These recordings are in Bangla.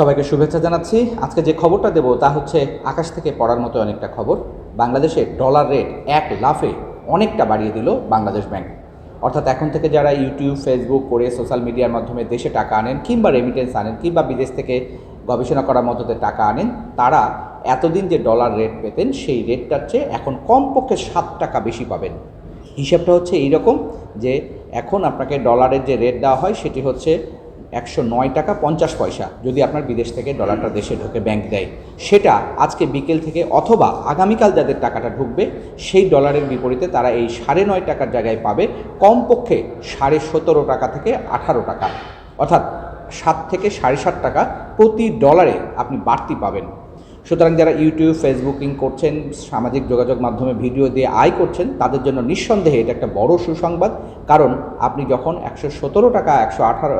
সবাইকে শুভেচ্ছা জানাচ্ছি। আজকে যে খবরটা দেব তা হচ্ছে আকাশ থেকে পড়ার মতো অনেকটা খবর। বাংলাদেশে ডলার রেট এক লাফে অনেকটা বাড়িয়ে দিল বাংলাদেশ ব্যাংক অর্থাৎ এখন থেকে যারা ইউটিউব ফেসবুক করে সোশ্যাল মিডিয়ার মাধ্যমে দেশে টাকা আনেন কিংবা রেমিটেন্স আনেন কিংবা বিদেশ থেকে গবেষণা করার মতোতে টাকা আনেন, তারা এতদিন যে ডলার রেট পেতেন, সেই রেটটার চেয়ে এখন কমপক্ষে সাত টাকা বেশি পাবেন। হিসাবটা হচ্ছে এইরকম যে এখন আপনাকে ডলারের যে রেট দেওয়া হয়, সেটি হচ্ছে একশো নয় টাকা পঞ্চাশ পয়সা যদি আপনার বিদেশ থেকে ডলারটা দেশে ঢুকে ব্যাংক দেয়। সেটা আজকে বিকেল থেকে অথবা আগামীকাল যাদের টাকাটা ঢুকবে, সেই ডলারের বিপরীতে তারা এই সাড়ে নয় টাকার জায়গায় পাবে কমপক্ষে সাড়ে সতেরো টাকা থেকে আঠারো টাকা। অর্থাৎ সাত থেকে সাড়ে সাত টাকা প্রতি ডলারে আপনি বাড়তি পাবেন। সুতরাং যারা ইউটিউব ফেসবুকিং করছেন, সামাজিক যোগাযোগ মাধ্যমে ভিডিও দিয়ে আয় করছেন, তাদের জন্য নিঃসন্দেহে এটা একটা বড় সুসংবাদ। কারণ আপনি যখন একশো সতেরো টাকা, একশো আঠারো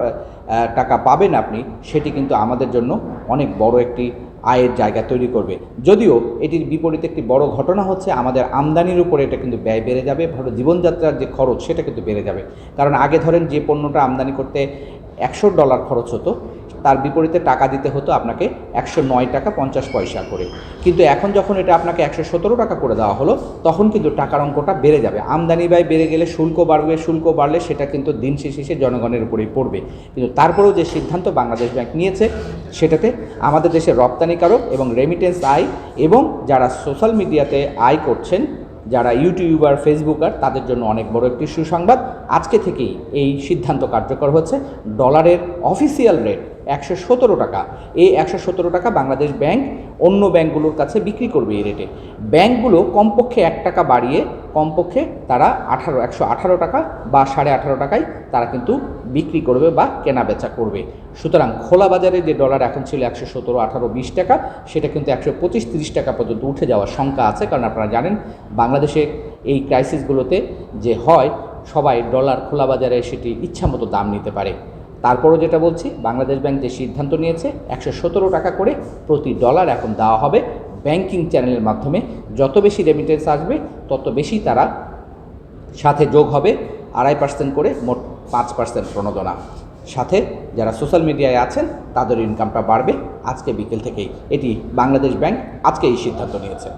টাকা পাবেন আপনি, সেটি কিন্তু আমাদের জন্য অনেক বড় একটি আয়ের জায়গা তৈরি করবে। যদিও এটির বিপরীতে একটি বড় ঘটনা হচ্ছে, আমাদের আমদানির উপরে এটা কিন্তু ব্যয় বেড়ে যাবে, ভালো জীবনযাত্রার যে খরচ, সেটা কিন্তু বেড়ে যাবে। কারণ আগে ধরেন যে পণ্যটা আমদানি করতে একশো ডলার খরচ হতো তার বিপরীতে টাকা দিতে হতো আপনাকে একশো নয় টাকা পঞ্চাশ পয়সা করে। কিন্তু এখন যখন এটা আপনাকে একশো সতেরো টাকা করে দেওয়া হলো, তখন কিন্তু টাকার অঙ্কটা বেড়ে যাবে। আমদানি ব্যয় বেড়ে গেলে শুল্ক বাড়বে, শুল্ক বাড়লে সেটা কিন্তু দিন শেষে জনগণের উপরেই পড়বে। কিন্তু তারপরেও যে সিদ্ধান্ত বাংলাদেশ ব্যাংক নিয়েছে, সেটাতে আমাদের দেশের রপ্তানিকারক এবং রেমিটেন্স আয় এবং যারা সোশ্যাল মিডিয়াতে আয় করছেন, যারা ইউটিউবার, ফেসবুকার, তাদের জন্য অনেক বড় একটি সুসংবাদ। আজকে থেকেই এই সিদ্ধান্ত কার্যকর হচ্ছে। ডলারের অফিসিয়াল রেট একশো সতেরো টাকা। এই একশো সতেরো টাকা বাংলাদেশ ব্যাংক অন্য ব্যাংকগুলোর কাছে বিক্রি করবে এই রেটে। ব্যাংকগুলো কমপক্ষে এক টাকা বাড়িয়ে কমপক্ষে তারা আঠারো, একশো আঠারো টাকা বা সাড়ে আঠারো টাকায় তারা কিন্তু বিক্রি করবে বা কেনা বেচা করবে। সুতরাং খোলা বাজারে যে ডলার এখন ছিল একশো সতেরো, আঠারো, বিশ টাকা, সেটা কিন্তু একশো পঁচিশ, তিরিশ টাকা পর্যন্ত উঠে যাওয়ার শঙ্কা আছে। কারণ আপনারা জানেন, বাংলাদেশে এই ক্রাইসিসগুলোতে যে হয়, সবাই ডলার খোলা বাজারে সেটি ইচ্ছামতো দাম নিতে পারে। তারপরও যেটা বলছি, বাংলাদেশ ব্যাংক যে সিদ্ধান্ত নিয়েছে, একশো সতেরো টাকা করে প্রতি ডলার এখন দেওয়া হবে ব্যাংকিং চ্যানেলের মাধ্যমে। যত বেশি রেমিটেন্স আসবে, তত বেশি তারা সাথে যোগ হবে, আড়াই পার্সেন্ট করে মোট পাঁচ পার্সেন্ট প্রণোদনা। সাথে যারা সোশ্যাল মিডিয়ায় আছেন, তাদের ইনকামটা বাড়বে। আজকে বিকেল থেকেই এটি বাংলাদেশ ব্যাংক আজকে এই সিদ্ধান্ত নিয়েছে।